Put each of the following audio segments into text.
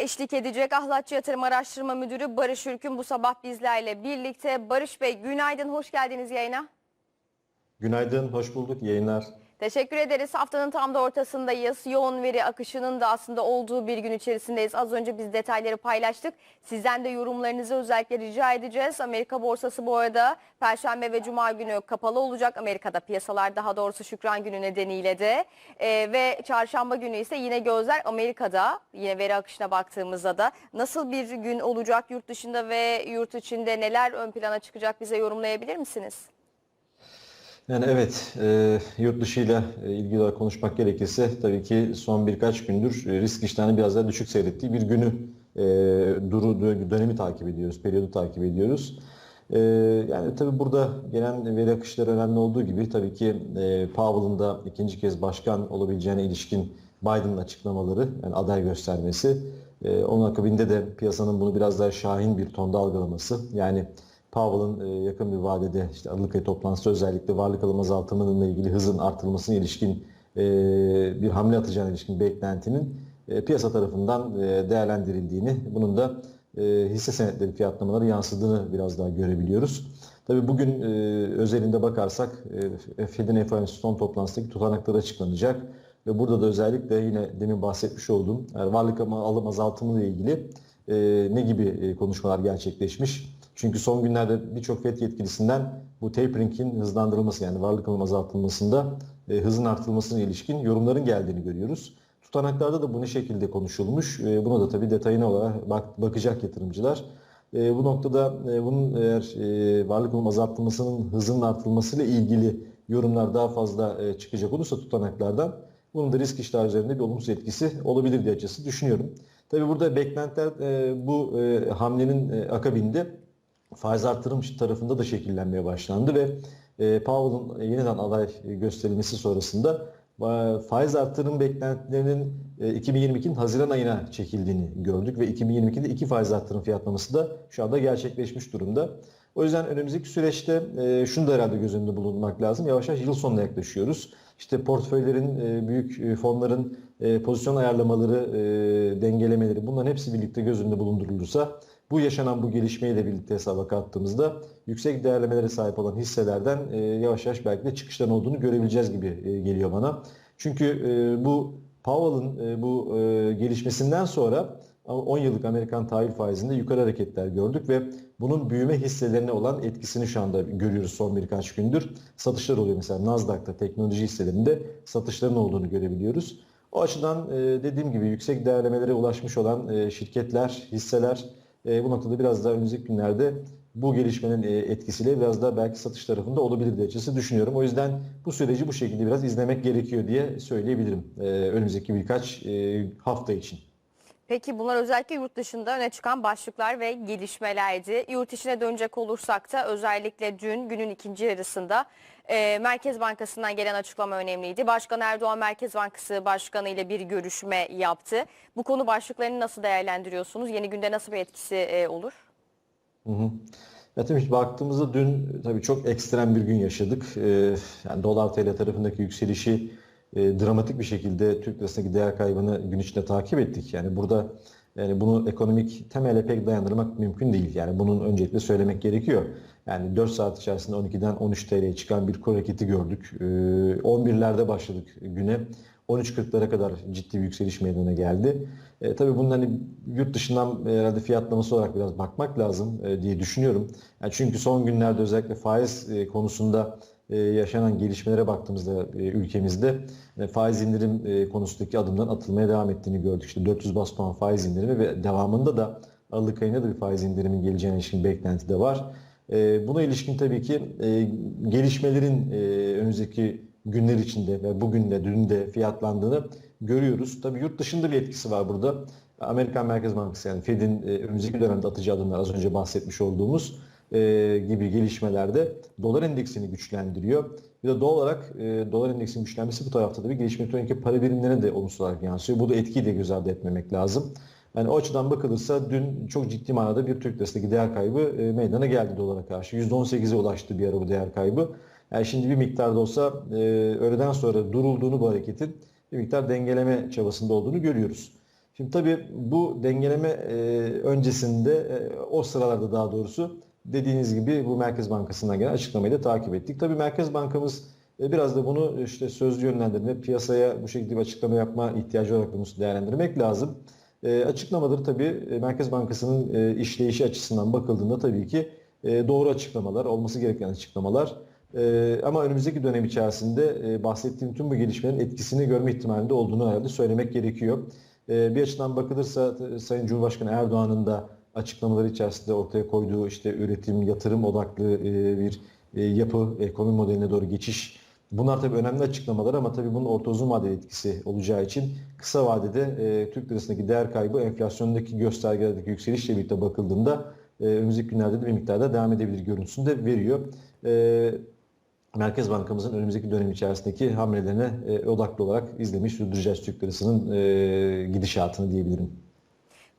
eşlik edecek Ahlatçı Yatırım Araştırma Müdürü Barış Ürkün bu sabah bizlerle birlikte. Barış Bey günaydın, hoş geldiniz yayına. Günaydın, hoş bulduk. Yayınlar. Teşekkür ederiz. Haftanın tam da ortasındayız. Yoğun veri akışının da aslında olduğu bir gün içerisindeyiz. Az önce biz detayları paylaştık. Sizden de yorumlarınızı özellikle rica edeceğiz. Amerika borsası bu arada Perşembe ve Cuma günü kapalı olacak. Amerika'da piyasalar daha doğrusu Şükran günü nedeniyle de. Ee, ve Çarşamba günü ise yine gözler Amerika'da. Yine veri akışına baktığımızda da nasıl bir gün olacak yurt dışında ve yurt içinde neler ön plana çıkacak bize yorumlayabilir misiniz? Yani evet, e, yurt dışıyla e, ilgili olarak konuşmak gerekirse tabii ki son birkaç gündür e, risk iştahını biraz daha düşük seyrettiği bir günü e, duru dönemi takip ediyoruz, periyodu takip ediyoruz. E, yani tabii burada gelen veri akışları önemli olduğu gibi tabii ki e, Powell'ın da ikinci kez başkan olabileceğine ilişkin Biden'ın açıklamaları, yani aday göstermesi, e, onun akabinde de piyasanın bunu biraz daha şahin bir tonda algılaması, yani Powell'ın e, yakın bir vadede işte Aralık ayı toplantısı özellikle varlık alım azaltımıyla ilgili hızın artırılmasına ilişkin e, bir hamle atacağına ilişkin beklentinin e, piyasa tarafından değerlendirildiğini, bunun da hisse senetleri fiyatlamaları yansıdığını biraz daha görebiliyoruz. Tabii bugün özelinde bakarsak Fed'in FOMC son toplantısındaki tutanakları açıklanacak ve burada da özellikle yine demin bahsetmiş olduğum yani varlık alım azaltımı ile ilgili ne gibi konuşmalar gerçekleşmiş? Çünkü son günlerde birçok FED yetkilisinden bu tapering'in hızlandırılması yani varlık alım azaltılmasında e, hızın artırılmasına ilişkin yorumların geldiğini görüyoruz. Tutanaklarda da bu ne şekilde konuşulmuş. E, buna da tabii detayına olarak bak, bakacak yatırımcılar. E, bu noktada e, bunun eğer e, varlık alım azaltılmasının hızının artırılmasıyla ilgili yorumlar daha fazla e, çıkacak olursa tutanaklardan bunun da risk iştahı üzerinde bir olumsuz etkisi olabilir diye açısı düşünüyorum. Tabii burada beklentiler e, bu e, hamlenin e, akabinde faiz artırım tarafında da şekillenmeye başlandı ve e, Powell'ın yeniden aday gösterilmesi sonrasında e, faiz artırım beklentilerinin e, 2022'nin Haziran ayına çekildiğini gördük ve 2022'de iki faiz artırım fiyatlaması da şu anda gerçekleşmiş durumda. O yüzden önümüzdeki süreçte e, şunu da herhalde göz önünde bulundurmak lazım. Yavaş yavaş yıl sonuna yaklaşıyoruz. İşte portföylerin, e, büyük e, fonların e, pozisyon ayarlamaları, dengelemeleri bunların hepsi birlikte göz önünde bulundurulursa bu yaşanan bu gelişmeyle birlikte hesaba kattığımızda yüksek değerlemelere sahip olan hisselerden yavaş yavaş belki de çıkıştan olduğunu görebileceğiz gibi geliyor bana. Çünkü bu Powell'ın bu gelişmesinden sonra 10 yıllık Amerikan tahvil faizinde yukarı hareketler gördük ve bunun büyüme hisselerine olan etkisini şu anda görüyoruz son birkaç gündür. Satışlar oluyor mesela Nasdaq'ta teknoloji hisselerinde satışların olduğunu görebiliyoruz. O açıdan e, dediğim gibi yüksek değerlemelere ulaşmış olan e, şirketler, hisseler e, bu noktada biraz daha önümüzdeki günlerde bu gelişmenin etkisiyle biraz daha belki satış tarafında olabilir diye açısı düşünüyorum. O yüzden bu süreci bu şekilde biraz izlemek gerekiyor diye söyleyebilirim önümüzdeki birkaç hafta için. Peki bunlar özellikle yurt dışında öne çıkan başlıklar ve gelişmelerdi. Yurt içine dönecek olursak da özellikle dün günün ikinci yarısında e, Merkez Bankası'ndan gelen açıklama önemliydi. Başkan Erdoğan Merkez Bankası Başkanı ile bir görüşme yaptı. Bu konu başlıklarını nasıl değerlendiriyorsunuz? Yeni günde nasıl bir etkisi e, olur? Hı hı. Ya tabii baktığımızda dün tabii çok ekstrem bir gün yaşadık. Ee, yani dolar TL tarafındaki yükselişi e, dramatik bir şekilde Türk lirasındaki değer kaybını gün içinde takip ettik. Yani burada yani bunu ekonomik temele pek dayandırmak mümkün değil. Yani bunun öncelikle söylemek gerekiyor. Yani 4 saat içerisinde 12'den 13 TL'ye çıkan bir kur hareketi gördük. Ee, 11'lerde başladık güne. 13.40'lara kadar ciddi bir yükseliş meydana geldi. E, tabii bunun hani yurt dışından herhalde fiyatlaması olarak biraz bakmak lazım e, diye düşünüyorum. Yani çünkü son günlerde özellikle faiz e, konusunda e, yaşanan gelişmelere baktığımızda e, ülkemizde e, faiz indirim e, konusundaki adımların atılmaya devam ettiğini gördük. İşte 400 bas puan faiz indirimi ve devamında da Aralık ayında da bir faiz indirimin geleceğine ilişkin beklenti de var. E, buna ilişkin tabii ki e, gelişmelerin e, önümüzdeki günler içinde ve bugün de dün de fiyatlandığını görüyoruz. Tabii yurt dışında bir etkisi var burada. Amerikan Merkez Bankası yani Fed'in e, önümüzdeki dönemde atacağı adımlar az önce bahsetmiş olduğumuz e, gibi gelişmelerde dolar endeksini güçlendiriyor. Bir de doğal olarak e, dolar endeksinin güçlenmesi bu tarafta da bir gelişme elektronik para birimlerine de olumsuz olarak yansıyor. Bu da etkiyi de göz ardı etmemek lazım. Yani o açıdan bakılırsa dün çok ciddi manada bir Türk lirasındaki değer kaybı e, meydana geldi dolara karşı. %18'e ulaştı bir ara bu değer kaybı. Yani şimdi bir miktar da olsa e, öğleden sonra durulduğunu bu hareketin bir miktar dengeleme çabasında olduğunu görüyoruz. Şimdi tabii bu dengeleme e, öncesinde e, o sıralarda daha doğrusu dediğiniz gibi bu Merkez Bankası'ndan gelen açıklamayı da takip ettik. Tabii Merkez Bankamız e, biraz da bunu işte sözlü yönlendirme, piyasaya bu şekilde bir açıklama yapma ihtiyacı olarak bunu değerlendirmek lazım. E, açıklamaları tabii e, Merkez Bankası'nın e, işleyişi açısından bakıldığında tabii ki e, doğru açıklamalar, olması gereken açıklamalar. E, ama önümüzdeki dönem içerisinde e, bahsettiğim tüm bu gelişmelerin etkisini görme ihtimalinde olduğunu herhalde söylemek gerekiyor. E, bir açıdan bakılırsa e, Sayın Cumhurbaşkanı Erdoğan'ın da açıklamaları içerisinde ortaya koyduğu işte üretim, yatırım odaklı e, bir yapı, ekonomi modeline doğru geçiş Bunlar tabii önemli açıklamalar ama tabii bunun orta uzun vadeli etkisi olacağı için kısa vadede Türk lirasındaki değer kaybı enflasyondaki göstergelerdeki yükselişle birlikte bakıldığında önümüzdeki günlerde de bir miktarda devam edebilir görüntüsünü de veriyor. Merkez Bankamızın önümüzdeki dönem içerisindeki hamlelerine e, odaklı olarak izlemiş sürdüreceğiz Türk lirasının e, gidişatını diyebilirim.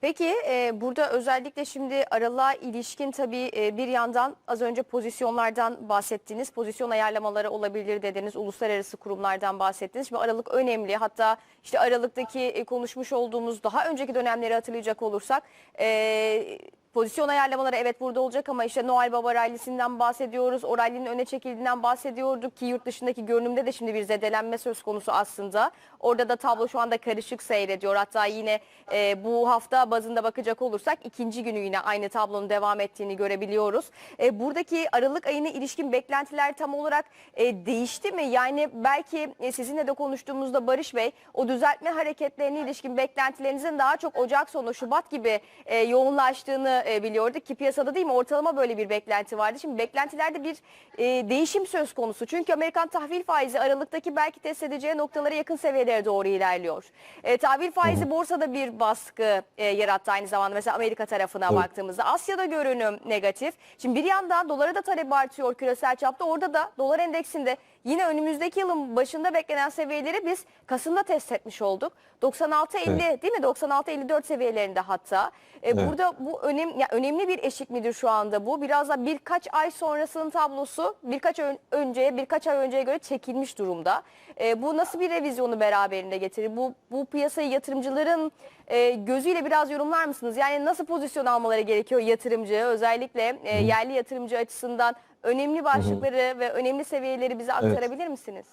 Peki e, burada özellikle şimdi aralığa ilişkin tabii e, bir yandan az önce pozisyonlardan bahsettiniz. Pozisyon ayarlamaları olabilir dediniz. Uluslararası kurumlardan bahsettiniz. Şimdi aralık önemli. Hatta işte aralıktaki e, konuşmuş olduğumuz daha önceki dönemleri hatırlayacak olursak e, pozisyon ayarlamaları evet burada olacak ama işte Noel Baba rallisinden bahsediyoruz. O rallinin öne çekildiğinden bahsediyorduk ki yurt dışındaki görünümde de şimdi bir zedelenme söz konusu aslında. Orada da tablo şu anda karışık seyrediyor. Hatta yine e, bu hafta bazında bakacak olursak ikinci günü yine aynı tablonun devam ettiğini görebiliyoruz. E, buradaki Aralık ayına ilişkin beklentiler tam olarak e, değişti mi? Yani belki e, sizinle de konuştuğumuzda Barış Bey o düzeltme hareketlerine ilişkin beklentilerinizin daha çok Ocak sonu Şubat gibi e, yoğunlaştığını e, biliyorduk ki piyasada değil mi ortalama böyle bir beklenti vardı. Şimdi beklentilerde bir e, değişim söz konusu. Çünkü Amerikan tahvil faizi Aralık'taki belki test edeceği noktalara yakın seviyelere doğru ilerliyor. E, tahvil faizi borsada bir baskı e, yarattı aynı zamanda mesela Amerika tarafına Evet. baktığımızda. Asya'da görünüm negatif. Şimdi bir yandan dolara da talep artıyor küresel çapta. Orada da dolar endeksinde yine önümüzdeki yılın başında beklenen seviyeleri biz Kasım'da test etmiş olduk. 96.50 değil mi? 96.54 seviyelerinde hatta. E, Evet. Burada bu önem, ya önemli bir eşik midir şu anda bu? Biraz da birkaç ay sonrasının tablosu birkaç ön- önceye, birkaç ay önceye göre çekilmiş durumda. E, bu nasıl bir revizyonu beraberinde getirir? Bu bu piyasayı yatırımcıların e, gözüyle biraz yorumlar mısınız? Yani nasıl pozisyon almaları gerekiyor yatırımcı özellikle e, yerli yatırımcı açısından önemli başlıkları ve önemli seviyeleri bize aktarabilir misiniz?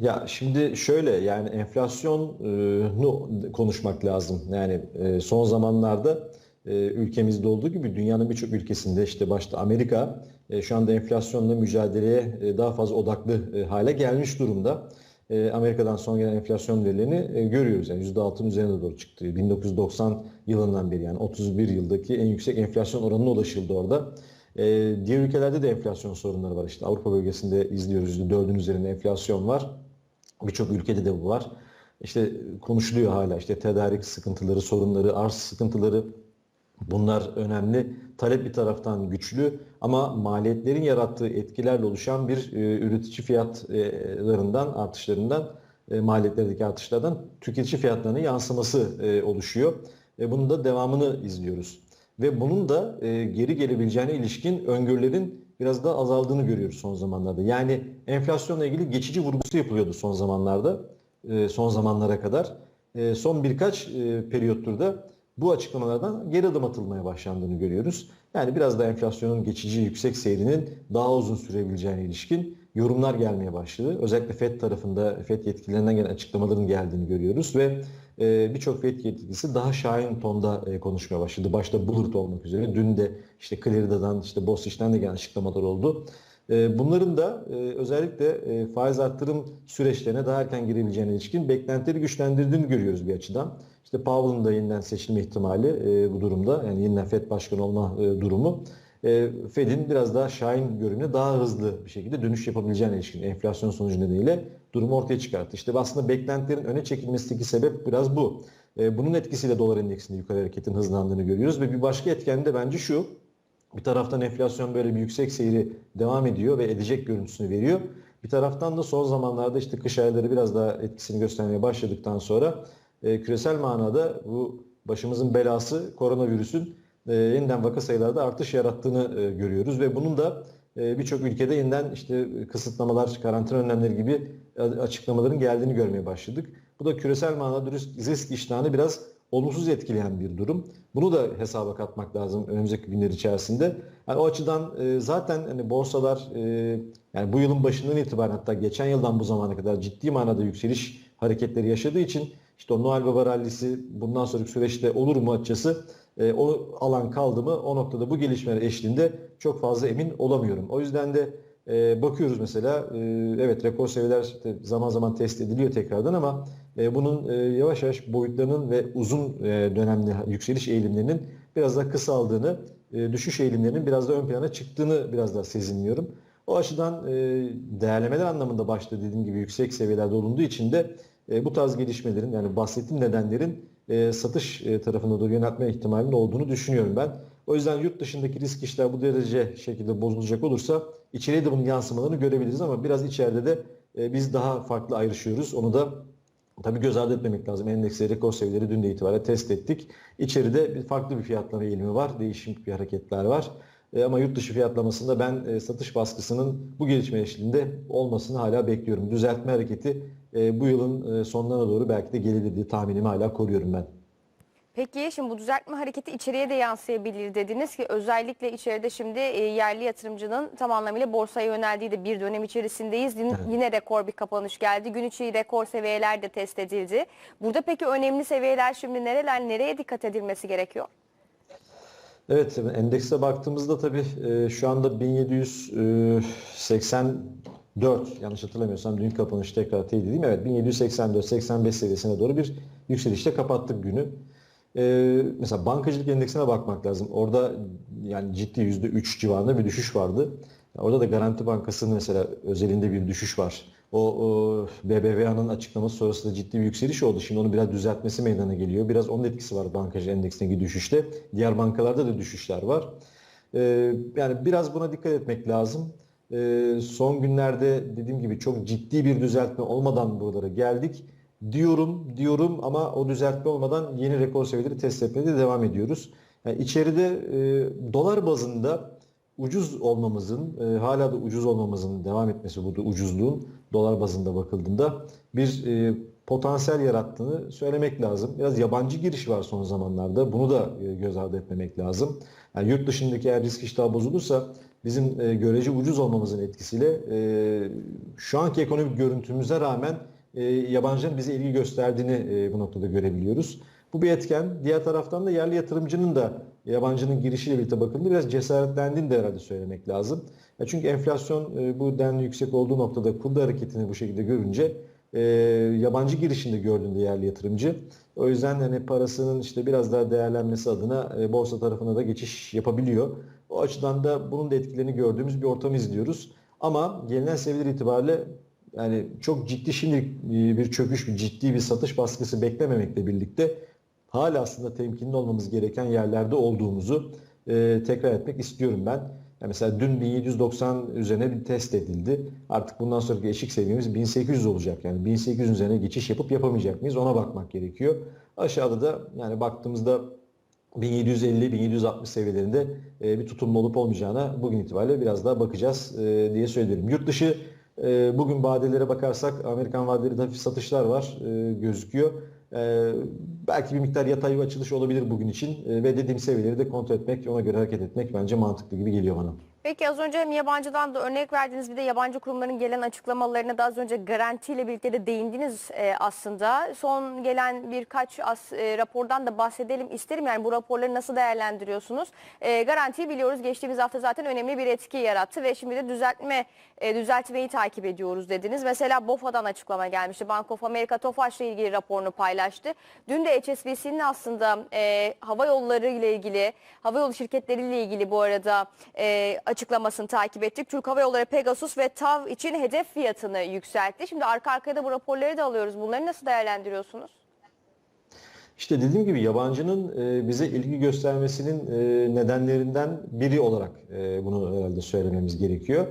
Ya şimdi şöyle yani enflasyonu konuşmak lazım. Yani e, son zamanlarda e, ülkemizde olduğu gibi dünyanın birçok ülkesinde işte başta Amerika e, şu anda enflasyonla mücadeleye daha fazla odaklı hale gelmiş durumda. Amerika'dan son gelen enflasyon verilerini görüyoruz. Yani %6'ın üzerine doğru çıktı. 1990 yılından beri yani 31 yıldaki en yüksek enflasyon oranına ulaşıldı orada. E, diğer ülkelerde de enflasyon sorunları var. İşte Avrupa bölgesinde izliyoruz. %4'ün üzerinde enflasyon var. Birçok ülkede de bu var. İşte konuşuluyor hala işte tedarik sıkıntıları, sorunları, arz sıkıntıları bunlar önemli. Talep bir taraftan güçlü ama maliyetlerin yarattığı etkilerle oluşan bir e, üretici fiyatlarından, artışlarından, e, maliyetlerdeki artışlardan tüketici fiyatlarına yansıması e, oluşuyor. E, bunun da devamını izliyoruz. Ve bunun da e, geri gelebileceğine ilişkin öngörülerin biraz daha azaldığını görüyoruz son zamanlarda. Yani enflasyonla ilgili geçici vurgusu yapılıyordu son zamanlarda, e, son zamanlara kadar. E, son birkaç e, periyottur da bu açıklamalardan geri adım atılmaya başlandığını görüyoruz. Yani biraz da enflasyonun geçici yüksek seyrinin daha uzun sürebileceğine ilişkin yorumlar gelmeye başladı. Özellikle FED tarafında FED yetkililerinden gelen açıklamaların geldiğini görüyoruz ve e, birçok FED yetkilisi daha şahin tonda e, konuşmaya başladı. Başta Bullard olmak üzere. Dün de işte Clarida'dan, işte Boswich'ten de gelen açıklamalar oldu. E, bunların da e, özellikle e, faiz arttırım süreçlerine daha erken girebileceğine ilişkin beklentileri güçlendirdiğini görüyoruz bir açıdan. İşte Powell'ın da yeniden seçilme ihtimali e, bu durumda. Yani yeniden FED başkanı olma e, durumu. E, Fed'in biraz daha şahin görünümle daha hızlı bir şekilde dönüş yapabileceğine ilişkin enflasyon sonucu nedeniyle durumu ortaya çıkarttı. İşte aslında beklentilerin öne çekilmesindeki sebep biraz bu. E, bunun etkisiyle dolar endeksinde yukarı hareketin hızlandığını görüyoruz ve bir başka etken de bence şu. Bir taraftan enflasyon böyle bir yüksek seyri devam ediyor ve edecek görüntüsünü veriyor. Bir taraftan da son zamanlarda işte kış ayları biraz daha etkisini göstermeye başladıktan sonra e, küresel manada bu başımızın belası koronavirüsün e, yeniden vaka sayılarda artış yarattığını e, görüyoruz ve bunun da e, birçok ülkede yeniden işte kısıtlamalar, karantina önlemleri gibi açıklamaların geldiğini görmeye başladık. Bu da küresel manada risk, risk iştahını biraz olumsuz etkileyen bir durum. Bunu da hesaba katmak lazım önümüzdeki günler içerisinde. Yani o açıdan e, zaten hani borsalar e, yani bu yılın başından itibaren hatta geçen yıldan bu zamana kadar ciddi manada yükseliş hareketleri yaşadığı için işte o Noel Baba rallisi bundan sonraki süreçte olur mu açıkçası e, o alan kaldı mı o noktada bu gelişmeler eşliğinde çok fazla emin olamıyorum. O yüzden de e, bakıyoruz mesela e, evet rekor seviyeler zaman zaman test ediliyor tekrardan ama e, bunun e, yavaş yavaş boyutlarının ve uzun e, dönemli yükseliş eğilimlerinin biraz daha kısaldığını, e, düşüş eğilimlerinin biraz da ön plana çıktığını biraz daha sezinliyorum. O açıdan e, değerlemeler anlamında başta dediğim gibi yüksek seviyelerde olunduğu için de e, bu tarz gelişmelerin yani bahsettiğim nedenlerin e, satış e, tarafına doğru yöneltme ihtimalinin olduğunu düşünüyorum ben. O yüzden yurt dışındaki risk işler bu derece şekilde bozulacak olursa içeriye de bunun yansımalarını görebiliriz ama biraz içeride de e, biz daha farklı ayrışıyoruz. Onu da tabii göz ardı etmemek lazım. Endeksleri rekor seviyeleri dün de itibariyle test ettik. İçeride farklı bir fiyatlama eğilimi var. Değişik bir hareketler var. E, ama yurt dışı fiyatlamasında ben e, satış baskısının bu gelişme eşliğinde olmasını hala bekliyorum. Düzeltme hareketi e, bu yılın e, sonlarına doğru belki de gelir diye tahminimi hala koruyorum ben. Peki şimdi bu düzeltme hareketi içeriye de yansıyabilir dediniz ki özellikle içeride şimdi yerli yatırımcının tam anlamıyla borsaya yöneldiği de bir dönem içerisindeyiz. Yine, yine rekor bir kapanış geldi. Gün içi rekor seviyeler de test edildi. Burada peki önemli seviyeler şimdi nereler nereye dikkat edilmesi gerekiyor? Evet, endekse baktığımızda tabii e, şu anda 1784 yanlış hatırlamıyorsam dün kapanış tekrar teyit edeyim. Evet 1784-85 seviyesine doğru bir yükselişte kapattık günü. E, mesela bankacılık endeksine bakmak lazım. Orada yani ciddi %3 civarında bir düşüş vardı. Orada da Garanti Bankası'nın mesela özelinde bir düşüş var. O, o BBVA'nın açıklaması sonrasında ciddi bir yükseliş oldu. Şimdi onu biraz düzeltmesi meydana geliyor. Biraz onun etkisi var bankacı endeksindeki düşüşte. Diğer bankalarda da düşüşler var. Ee, yani biraz buna dikkat etmek lazım. Ee, son günlerde dediğim gibi çok ciddi bir düzeltme olmadan buralara geldik. Diyorum, diyorum ama o düzeltme olmadan yeni rekor seviyeleri test etmeye de devam ediyoruz. Yani içeride e, dolar bazında ucuz olmamızın, e, hala da ucuz olmamızın devam etmesi burada ucuzluğun dolar bazında bakıldığında bir e, potansiyel yarattığını söylemek lazım. Biraz yabancı giriş var son zamanlarda. Bunu da e, göz ardı etmemek lazım. Yani yurt dışındaki eğer risk iştahı bozulursa bizim e, görece ucuz olmamızın etkisiyle e, şu anki ekonomik görüntümüze rağmen e, yabancıların bize ilgi gösterdiğini e, bu noktada görebiliyoruz. Bu bir etken. Diğer taraftan da yerli yatırımcının da yabancının girişiyle birlikte bakıldığında biraz cesaretlendiğini de herhalde söylemek lazım. Ya çünkü enflasyon e, bu denli yüksek olduğu noktada kurda hareketini bu şekilde görünce e, yabancı girişinde gördüğünde yerli yatırımcı. O yüzden hani parasının işte biraz daha değerlenmesi adına e, borsa tarafına da geçiş yapabiliyor. O açıdan da bunun da etkilerini gördüğümüz bir ortam izliyoruz. Ama gelinen seviyeler itibariyle yani çok ciddi şimdi e, bir çöküş, bir ciddi bir satış baskısı beklememekle birlikte hala aslında temkinli olmamız gereken yerlerde olduğumuzu e, tekrar etmek istiyorum ben. Yani mesela dün 1790 üzerine bir test edildi. Artık bundan sonraki eşik seviyemiz 1800 olacak. Yani 1800 üzerine geçiş yapıp yapamayacak mıyız ona bakmak gerekiyor. Aşağıda da yani baktığımızda 1750-1760 seviyelerinde e, bir tutumlu olup olmayacağına bugün itibariyle biraz daha bakacağız e, diye söylerim. Yurt dışı e, bugün vadelere bakarsak Amerikan vadeleri hafif satışlar var gözüküyor. E, belki bir miktar yatay bir açılış olabilir bugün için e, ve dediğim seviyeleri de kontrol etmek, ona göre hareket etmek bence mantıklı gibi geliyor bana. Peki az önce hem yabancıdan da örnek verdiniz bir de yabancı kurumların gelen açıklamalarına da az önce garantiyle birlikte de değindiniz e, aslında. Son gelen birkaç as, e, rapordan da bahsedelim isterim. Yani bu raporları nasıl değerlendiriyorsunuz? E, garantiyi biliyoruz geçtiğimiz hafta zaten önemli bir etki yarattı ve şimdi de düzeltme e, düzeltmeyi takip ediyoruz dediniz. Mesela BOFA'dan açıklama gelmişti. Bank of America TOFAŞ'la ilgili raporunu paylaştı. Dün de HSBC'nin aslında e, hava yolları ile ilgili, hava yolu şirketleriyle ilgili bu arada e, açıklamasını takip ettik. Türk Hava Yolları Pegasus ve TAV için hedef fiyatını yükseltti. Şimdi arka arkaya da bu raporları da alıyoruz. Bunları nasıl değerlendiriyorsunuz? İşte dediğim gibi yabancının e, bize ilgi göstermesinin e, nedenlerinden biri olarak e, bunu herhalde söylememiz gerekiyor.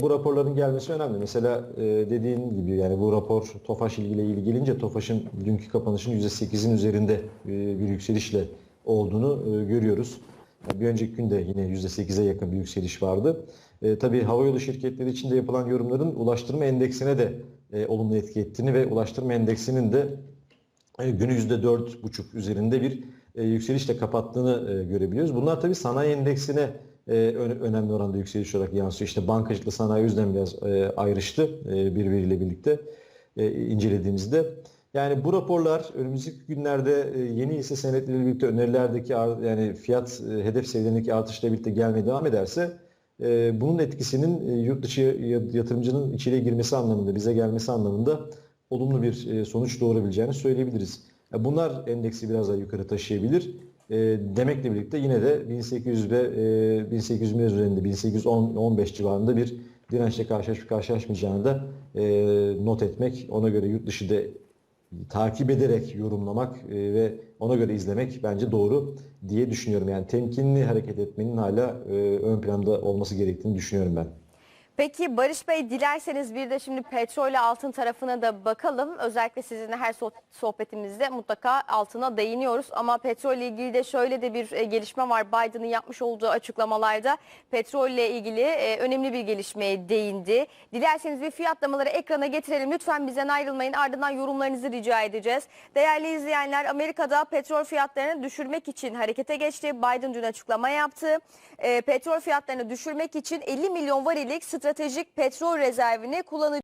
Bu raporların gelmesi önemli. Mesela dediğin gibi yani bu rapor TOFAŞ ilgiyle ilgili gelince TOFAŞ'ın dünkü kapanışın %8'in üzerinde bir yükselişle olduğunu görüyoruz. Bir önceki günde yine %8'e yakın bir yükseliş vardı. E, tabii havayolu şirketleri için de yapılan yorumların ulaştırma endeksine de e, olumlu etki ettiğini ve ulaştırma endeksinin de e, günü %4,5 üzerinde bir e, yükselişle kapattığını e, görebiliyoruz. Bunlar tabii sanayi endeksine e, önemli oranda yükseliş olarak yansıyor. İşte bankacılıkla sanayi yüzden biraz e, ayrıştı e, birbiriyle birlikte e, incelediğimizde. Yani bu raporlar önümüzdeki günlerde e, yeni hisse senetleriyle birlikte önerilerdeki yani fiyat e, hedef seviyelerindeki artışla birlikte gelmeye devam ederse e, bunun etkisinin yurt dışı ya- yatırımcının içeriye girmesi anlamında, bize gelmesi anlamında olumlu bir sonuç doğurabileceğini söyleyebiliriz. Bunlar endeksi biraz daha yukarı taşıyabilir. Demekle birlikte yine de 1800 ve e, 1800 üzerinde 1810-15 civarında bir dirençle karşılaşıp karşılaşmayacağını da not etmek, ona göre yurt dışı da takip ederek yorumlamak e, ve ona göre izlemek bence doğru diye düşünüyorum. Yani temkinli hareket etmenin hala e, ön planda olması gerektiğini düşünüyorum ben. Peki Barış Bey dilerseniz bir de şimdi petrol ile altın tarafına da bakalım. Özellikle sizinle her so- sohbetimizde mutlaka altına değiniyoruz. Ama petrol ile ilgili de şöyle de bir e, gelişme var. Biden'ın yapmış olduğu açıklamalarda petrol ile ilgili e, önemli bir gelişmeye değindi. Dilerseniz bir fiyatlamaları ekrana getirelim. Lütfen bizden ayrılmayın. Ardından yorumlarınızı rica edeceğiz. Değerli izleyenler Amerika'da petrol fiyatlarını düşürmek için harekete geçti. Biden dün açıklama yaptı. E, petrol fiyatlarını düşürmek için 50 milyon varillik stratejik petrol rezervini kullanacak.